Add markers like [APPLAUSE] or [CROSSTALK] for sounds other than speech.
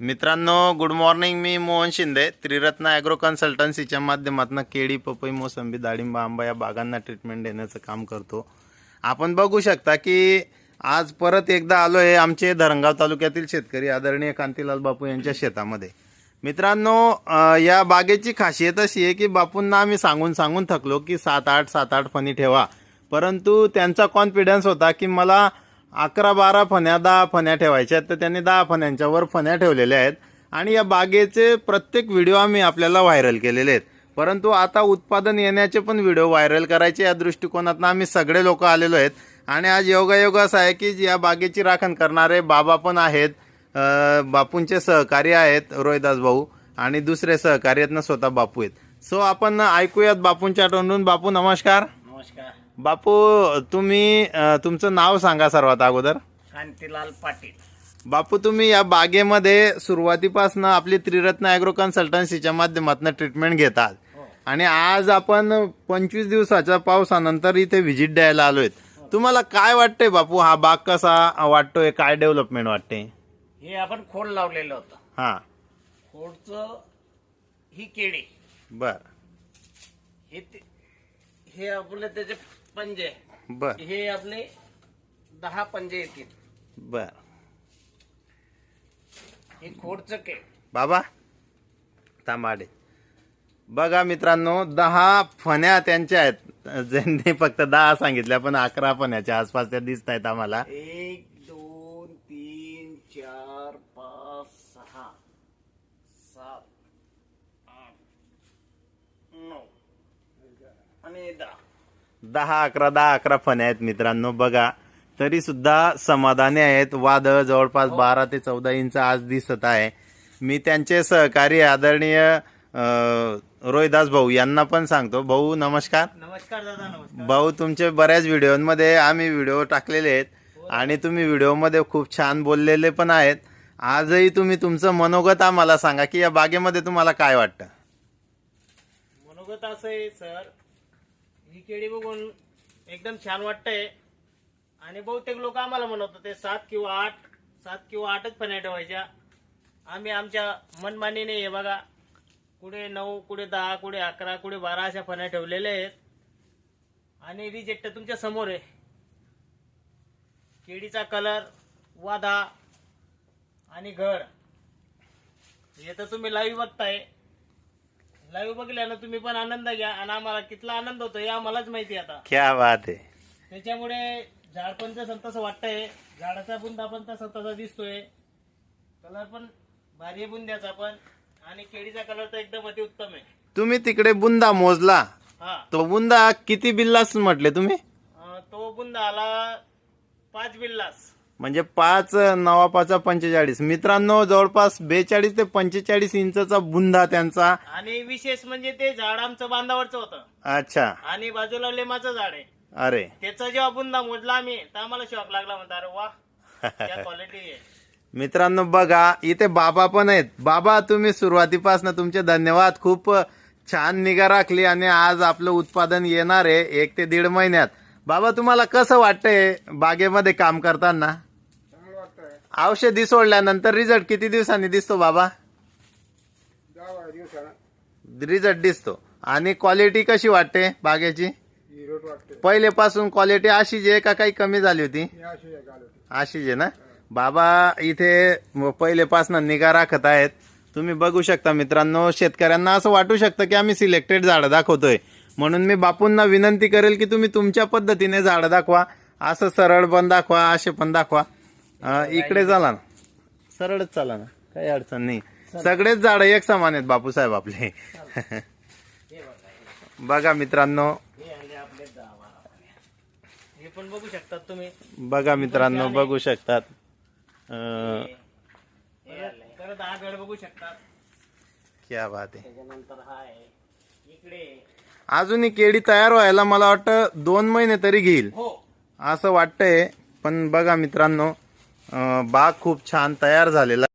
मित्रांनो good morning मी Mohan Shinde Triratna agro कन्सल्टन्सीच्या माध्यमातून केळी पपई मोसंबी डाळिंब आंबा या बागांना ट्रीटमेंट देण्याचं काम करतो. आपण बघू शकता की आज परत एकदा आलो आहे आमचे धरणगाव तालुक्यातील शेतकरी आदरणीय कांतीलाल बापू यांच्या शेतामध्ये. मित्रांनो या बागेची खासियत अशी आहे की बापूंना आम्ही सांगून सांगून थकलो की सात आठ सात आठ फणी ठेवा. परंतु त्यांचा कॉन्फिडन्स होता की मला अकरा बारा फण्या दहा फण्या ठेवायच्या आहेत. तर त्यांनी दहा फण्यांच्या वर फण्या ठेवलेल्या आहेत. आणि या बागेचे प्रत्येक व्हिडिओ आम्ही आपल्याला व्हायरल केलेले आहेत. परंतु आता उत्पादन येण्याचे पण व्हिडिओ व्हायरल करायचे या दृष्टिकोनातून आम्ही सगळे लोक आलेलो आहेत. आणि आज योगायोग असा आहे की या बागेची राखण करणारे बाबा पण आहेत. बापूंचे सहकारी आहेत रोहिदास भाऊ. आणि दुसरे सहकारी आहेत ना स्वतः बापू आहेत. सो आपण ऐकूयात बापूंच्या तोंडून. बापू नमस्कार. नमस्कार. बापू तुम्ही अ, तुमचं नाव सांगा सर्वात अगोदर. कांतीलाल पाटील. बापू तुम्ही या बागेमध्ये सुरुवातीपासून आपली त्रिरत्न ॲग्रो कन्सल्टन्सीच्या माध्यमातून ट्रीटमेंट घेतात. हो. आणि आज आपण पंचवीस दिवसाच्या पावसानंतर इथे व्हिजिट द्यायला आलोय तुम्हाला काय वाटतंय बापू? हा बाग कसा वाटतोय? काय डेव्हलपमेंट वाटते हे आपण खोड लावलेलं होतं. हा. खोडचं ही केळी. बर. हे ते- हे आपले त्याचे पंजे. बर. हे आपले दहा पंजे येतील. बर. हे खोडचं केळ बाबा तांबाडे. बघा मित्रांनो दहा फण्या त्यांच्या आहेत. ज्यांनी फक्त दहा सांगितल्या पण अकरा फण्याच्या आसपास त्या दिसत आहेत आम्हाला दोन तीन चार पाच सहा सात आठ नऊ आणि दहा दहा अकरा दहा अकरा फण्या आहेत मित्रांनो बघा. तरी सुद्धा समाधानी आहेत. वादळ जवळपास बारा ते चौदा इंच आज दिसत आहे. मी त्यांचे सहकारी आदरणीय रोहिदास भाऊ यांना पण सांगतो. भाऊ नमस्कार. नमस्कार दादा नमस्कार. भाऊ तुमचे बऱ्याच व्हिडिओमध्ये आम्ही व्हिडिओ टाकलेले आहेत. आणि तुम्ही व्हिडिओमध्ये खूप छान बोललेले पण आहेत. आजही तुम्ही तुमचं मनोगत आम्हाला सांगा की या बागेमध्ये तुम्हाला काय वाटतं? मनोगत असं आहे सर. ही केळी बघून एकदम छान वाटतंय. आणि बहुतेक लोक आम्हाला म्हणत होते सात किंवा आठ सात किंवा आठच फण्या ठेवायच्या. आम्ही आमच्या मनमानीने हे बघा कुठे नऊ कुठे दहा कुठे अकरा कुठे बारा अशा फण्या ठेवलेल्या आहेत. आणि रिजेक्ट तुमच्यासमोर आहे. केळीचा कलर वादा आणि घड हे तर तुम्ही लाईव्ह बघताय. लाईव्ह बघल्यानं तुम्ही पण आनंद घ्या आणि आम्हाला कितला आनंद होतो हे आम्हालाच माहिती आता. क्या बात आहे. त्याच्यामुळे झाड पण तसं तसं वाटतंय झाडाचा बुंदा पण तसा तसा दिसतोय. कलर पण भारी आहे बुंद्याचा पण आणि केळीचा कलर तर एकदम अतिउत्तम आहे. तुम्ही तिकडे बुंदा मोजला. हा. तो बुंदा किती बिल्लास म्हटले तुम्ही? अं, तो बुंदा आला पाच बिल्लास. म्हणजे पाच नवा पाचा पंचेचाळीस. मित्रांनो जवळपास बेचाळीस ते पंचेचाळीस इंचचा बुंदा त्यांचा. आणि विशेष म्हणजे ते झाड आमचं बांधावरचं होतं. अच्छा. आणि बाजूला लेमाचं झाड आहे. अरे. त्याचा जेव्हा बुंदा मोजला आम्ही तर आम्हाला शॉक लागला म्हणता अरे वा क्या क्वालिटी आहे. [LAUGHS] मित्रांनो बघा इथे बाबा पण आहेत. बाबा तुम्ही सुरुवातीपासून तुमचे धन्यवाद. खूप छान निगा राखली आणि आज आपलं उत्पादन येणार आहे एक ते दीड महिन्यात. बाबा तुम्हाला कसं वाटतंय बागेमध्ये काम करताना? औषधी सोडल्यानंतर रिझल्ट किती दिवसांनी दिसतो बाबा? रिझल्ट दिसतो. आणि क्वालिटी कशी वाटते बागेची? पहिलेपासून क्वालिटी अशीच आहे का काही कमी झाली होती? अशीच आहे ना? बाबा इथे म- पहिलेपासून निगा राखत आहेत. तुम्ही बघू शकता मित्रांनो शेतकऱ्यांना असं वाटू शकतं की आम्ही सिलेक्टेड झाडं दाखवतोय. म्हणून मी बापूंना विनंती करेल की तुम्ही तुमच्या पद्धतीने झाडं दाखवा असं सरळ पण दाखवा असे पण दाखवा. इकडे चला ना. सरळच चला ना. काही अडचण नाही. सगळेच झाडं एक समान आहेत बापूसाहेब आपले. हे बघा मित्रांनो. आपले पण बघू शकतात. तुम्ही बघा मित्रांनो बघू शकतात. बघू क्या बात आहे. त्याच्यानंतर हा आहे. इकडे. अजूनही केळी तयार व्हायला मला वाटतं दोन महिने तरी घेईल. हो. असं वाटतंय. पण बघा मित्रांनो बाग खूप छान तयार झालेला